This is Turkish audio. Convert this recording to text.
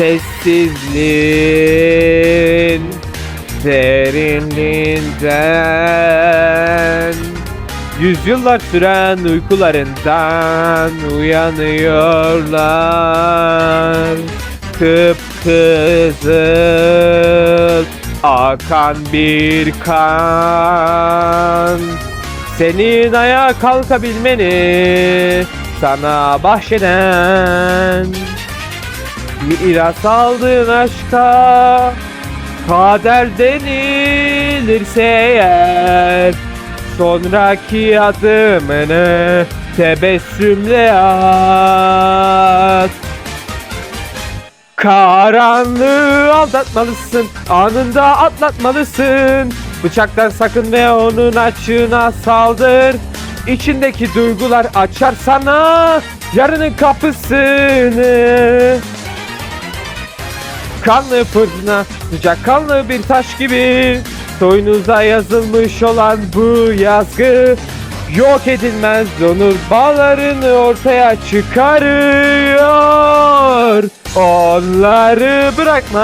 Sessizliğin derinliğinden Yüzyıllar süren uykularından uyanıyorlar. Kıpkızıl akan bir kan. Senin ayağa kalkabilmeni sana bahşeden Miras aldığın aşka Kader denilirse eğer Sonraki adımını tebessümle at. Karanlığı aldatmalısın Anında atlatmalısın. Bıçaktan sakın ve onun açığına saldır. İçindeki duygular açar sana Yarının kapısını Kanlı fırtına, sıcak kanlı bir taş gibi. Soyunuza yazılmış olan bu yazgı Yok edilmez onur bağlarını ortaya çıkarıyor. Onları bırakma